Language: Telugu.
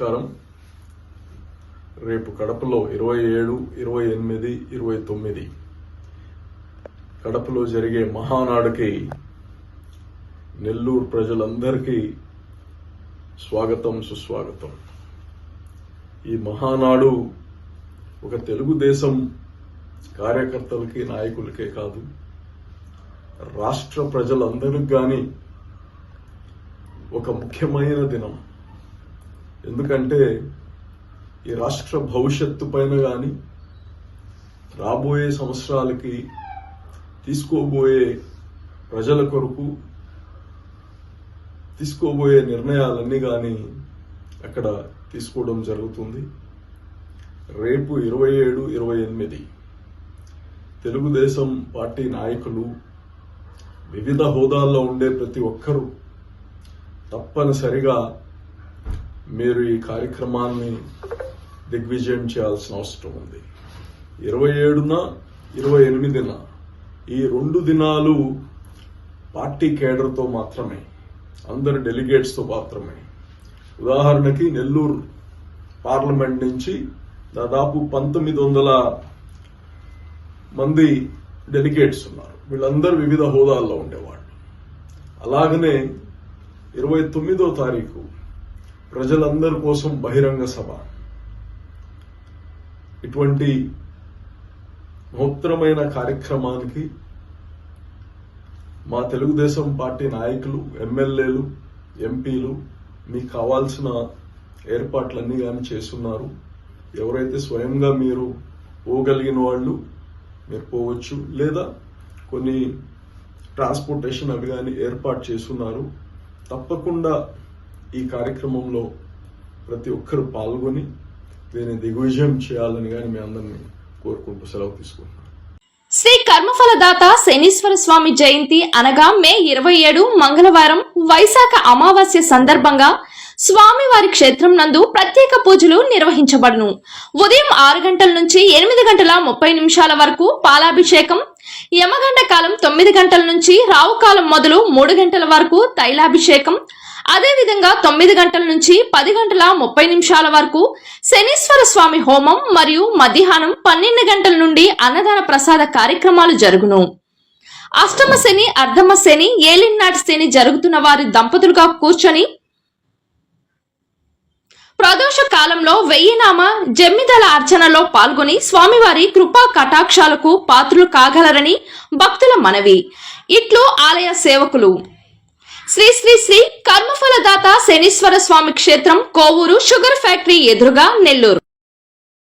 నమస్కారం. రేపు కడపలో ఇరవై ఏడు ఇరవై ఎనిమిది ఇరవై తొమ్మిది. కడపలో జరిగే మహానాడుకి నెల్లూరు ప్రజలందరికీ స్వాగతం సుస్వాగతం. ఈ మహానాడు ఒక తెలుగుదేశం కార్యకర్తలకి నాయకులకే కాదు రాష్ట్ర ప్రజలందరికి కానీ ఒక ముఖ్యమైన దినం. ఎందుకంటే ఈ రాష్ట్ర భవిష్యత్తు పైన కానీ రాబోయే సంవత్సరాలకి తీసుకోబోయే ప్రజల కొరకు తీసుకోబోయే నిర్ణయాలన్నీ కానీ అక్కడ తీసుకోవడం జరుగుతుంది. రేపు ఇరవై ఏడు ఇరవై ఎనిమిది తెలుగుదేశం పార్టీ నాయకులు వివిధ హోదాల్లో ఉండే ప్రతి ఒక్కరూ తప్పనిసరిగా మీరు ఈ కార్యక్రమాన్ని దిగ్విజయం చేయాల్సిన అవసరం ఉంది. ఇరవై ఏడున ఇరవై ఎనిమిదిన ఈ రెండు దినాలు పార్టీ కేడర్తో మాత్రమే అందరు డెలిగేట్స్తో మాత్రమే. ఉదాహరణకి నెల్లూరు పార్లమెంట్ నుంచి దాదాపు పంతొమ్మిది వందల మంది డెలిగేట్స్ ఉన్నారు. వీళ్ళందరూ వివిధ హోదాల్లో ఉండేవాళ్ళు. అలాగనే ఇరవై తొమ్మిదో తారీఖు ప్రజలందరి కోసం బహిరంగ సభ. ఇటువంటి మహోత్తరమైన కార్యక్రమానికి మా తెలుగుదేశం పార్టీ నాయకులు ఎమ్మెల్యేలు ఎంపీలు మీకు కావాల్సిన ఏర్పాట్లన్నీ కానీ చేస్తున్నారు. ఎవరైతే స్వయంగా మీరు పోగలిగిన వాళ్ళు మీరు పోవచ్చు. లేదా కొన్ని ట్రాన్స్పోర్టేషన్ అవి కానీ ఏర్పాటు చేస్తున్నారు. తప్పకుండా ఈ కార్యక్రమంలో ప్రతి ఒక్కరు పాల్గొని దీన్ని దిగ్విజయం చేయాలని కానీ మీ అందరినీ కోరుకుంటూ సెలవు తీసుకుంటున్నాను. శ్రీ కర్మఫలదాత శనీశ్వర స్వామి జయంతి అనగా మే ఇరవై ఏడు మంగళవారం వైశాఖ అమావాస్య సందర్భంగా స్వామివారి క్షేత్రం నందు ప్రత్యేక పూజలు నిర్వహించబడును. ఉదయం ఆరు గంటల నుంచి ఎనిమిది గంటల ముప్పై నిమిషాల వరకు పాలాభిషేకం యమగంట కాలం తొమ్మిది గంటల నుంచి రావు కాలం మొదలు మూడు గంటల వరకు తైలాభిషేకం అదేవిధంగా తొమ్మిది గంటల నుంచి పది గంటల ముప్పై నిమిషాల వరకు శనీశ్వర స్వామి హోమం మరియు మధ్యాహ్నం పన్నెండు గంటల నుండి అన్నదాన ప్రసాద కార్యక్రమాలు జరుగును. అష్టమ శని అర్ధమ శని ఏలినాటి శని జరుగుతున్న వారి దంపతులుగా కూర్చొని ప్రదోష కాలంలో వెయ్యినామ జమ్మిదల అర్చనలో పాల్గొని స్వామివారి కృపా కటాక్షాలకు పాత్రులు కాగలరని భక్తుల మనవి. ఇట్లు ఆలయ సేవకులు శ్రీ శ్రీ శ్రీ కర్మఫలదాత శనీశ్వర స్వామి క్షేత్రం కోవూరు షుగర్ ఫ్యాక్టరీ ఎదురుగా నెల్లూరు.